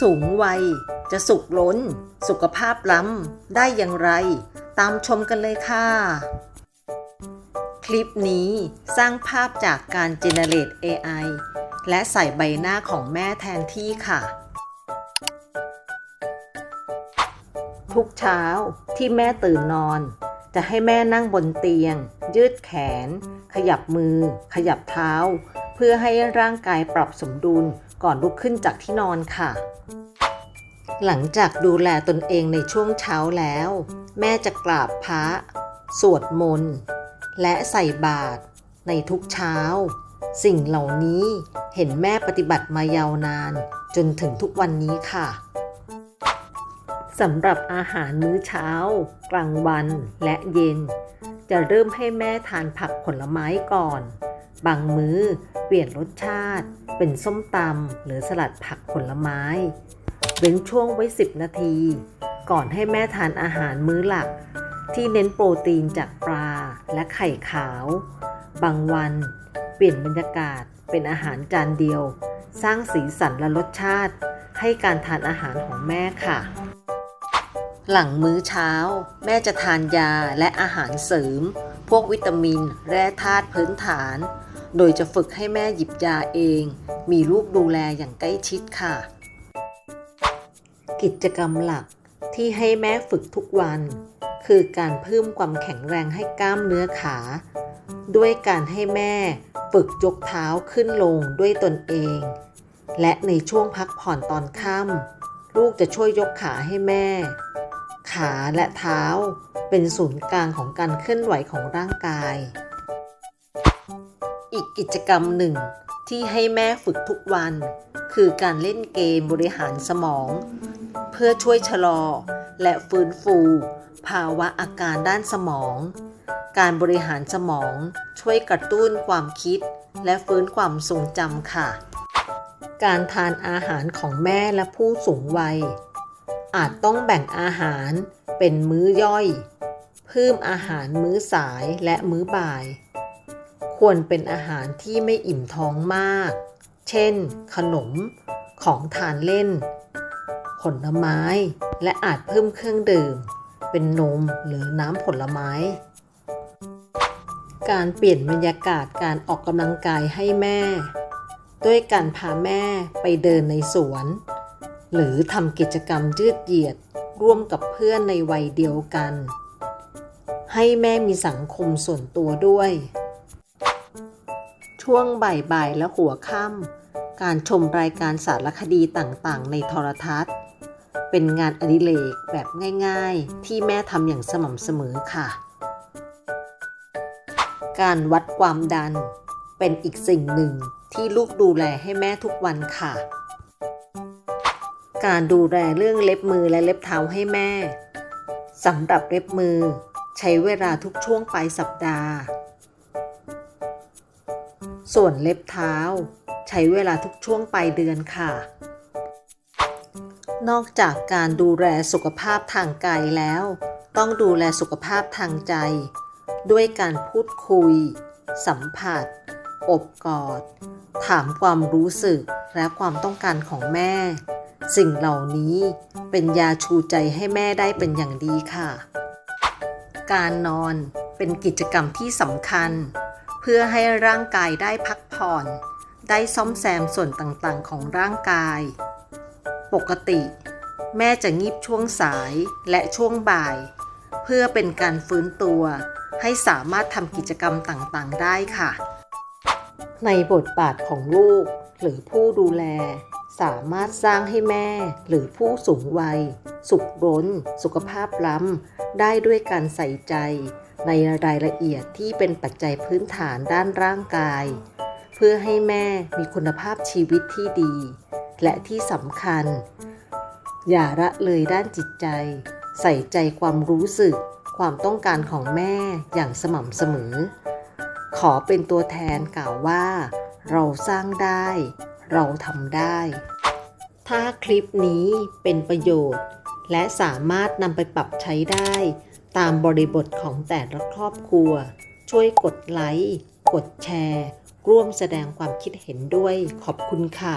สูงวัย จะสุขล้น สุขภาพล้ำ ได้อย่างไร ตามชมกันเลยค่ะ คลิปนี้สร้างภาพจากการ generate AI และใส่ใบหน้าของแม่แทนที่ค่ะ ทุกเช้าที่แม่ตื่นนอน จะให้แม่นั่งบนเตียง ยืดแขน ขยับมือ ขยับเท้า เพื่อให้ร่างกายปรับสมดุลก่อนลุกขึ้นจากที่นอนค่ะ หลังจากดูแลตนเองในช่วงเช้าแล้ว แม่จะกราบพระ สวดมนต์ และใส่บาตรในทุกเช้า สิ่งเหล่านี้เห็นแม่ปฏิบัติมายาวนานจนถึงทุกวันนี้ค่ะสำหรับอาหารมื้อเช้า กลางวันและเย็น จะเริ่มให้แม่ทานผักผลไม้ก่อน บางมื้อเปลี่ยนรสชาติ เป็นส้มตำหรือสลัดผักผลไม้ เว้นช่วงไว้ 10 นาที ก่อนให้แม่ทานอาหารมื้อหลัก ที่เน้นโปรตีนจากปลาและไข่ขาว บางวัน เปลี่ยนบรรยากาศเป็นอาหารจานเดียว สร้างสีสันและรสชาติ ให้การทานอาหารของแม่ค่ะ หลังมื้อเช้า แม่จะทานยาและอาหารเสริม พวกวิตามิน แร่ธาตุพื้นฐาน โดยจะฝึกให้แม่หยิบยาเอง มีลูกดูแลอย่างใกล้ชิดค่ะ กิจกรรมหลักที่ให้แม่ฝึกทุกวัน คือการเพิ่มความแข็งแรงให้กล้ามเนื้อขา ด้วยการให้แม่ฝึกยกเท้าขึ้นลงด้วยตนเอง และในช่วงพักผ่อนตอนค่ำลูกจะช่วยยกขาให้แม่ ขาและเท้าเป็นศูนย์กลางของการเคลื่อนไหวของร่างกาย อีกกิจกรรมหนึ่ง ที่ให้แม่ฝึกทุกวัน คือการเล่นเกมบริหารสมอง เพื่อช่วยชะลอ และฟื้นฟู ภาวะอาการด้านสมอง การบริหารสมองช่วยกระตุ้นความคิด และฟื้นความทรงจำค่ะ การทานอาหารของแม่และผู้สูงวัย อาจต้องแบ่งอาหารเป็นมื้อย่อย เพิ่มอาหารมื้อสายและมื้อบ่าย ควรเป็นอาหารที่ไม่อิ่มท้องมาก เช่น ขนม ของทานเล่น ผลไม้ และอาจเพิ่มเครื่องดื่ม เป็นนมหรือน้ำผลไม้ การเปลี่ยนบรรยากาศการออกกำลังกายให้แม่ ด้วยการพาแม่ไปเดินในสวน หรือทำกิจกรรมยืดเหยียดร่วมกับเพื่อนในวัยเดียวกัน ให้แม่มีสังคมส่วนตัวด้วย ช่วงบ่ายๆและหัวค่ำการชมรายการสารคดีต่างๆ ในโทรทัศน์ เป็นงานอดิเรกแบบง่ายๆ ที่แม่ทำอย่างสม่ำเสมอค่ะ การวัดความดันเป็นอีกสิ่งหนึ่งที่ลูกดูแลให้แม่ทุกวันค่ะ การดูแลเรื่องเล็บมือและเล็บเท้าให้แม่สำหรับเล็บมือ ใช้เวลาทุกช่วงปลายสัปดาห์ ส่วนเล็บเท้า ใช้เวลาทุกช่วงปลายเดือนค่ะ นอกจากการดูแลสุขภาพทางกายแล้ว ต้องดูแลสุขภาพทางใจ ด้วยการพูดคุย สัมผัส อบกอด ถามความรู้สึกและความต้องการของแม่ สิ่งเหล่านี้เป็นยาชูใจให้แม่ได้เป็นอย่างดีค่ะ การนอนเป็นกิจกรรมที่สำคัญ เพื่อให้ร่างกายได้พักผ่อน ได้ซ่อมแซมส่วนต่างๆ ของร่างกาย ปกติ แม่จะงีบช่วงสายและช่วงบ่าย เพื่อเป็นการฟื้นตัว ให้สามารถทำกิจกรรมต่างๆ ได้ค่ะ ในบทบาทของลูกหรือผู้ดูแล สามารถสร้างให้แม่หรือผู้สูงวัย สุขร้น สุขภาพล้ำ ได้ด้วยการใส่ใจ ในรายละเอียดที่เป็นปัจจัยพื้นฐานด้านร่างกาย เพื่อให้แม่มีคุณภาพชีวิตที่ดี และที่สำคัญ อย่าละเลยด้านจิตใจ ใส่ใจความรู้สึก ความต้องการของแม่อย่างสม่ำเสมอ ขอเป็นตัวแทนกล่าวว่า เราสร้างได้ เราทำได้ ถ้าคลิปนี้เป็นประโยชน์ และสามารถนำไปปรับใช้ได้ ตามบริบทของแต่ละครอบครัว ช่วยกดไลค์ กดแชร์ ร่วมแสดงความคิดเห็นด้วยขอบคุณค่ะ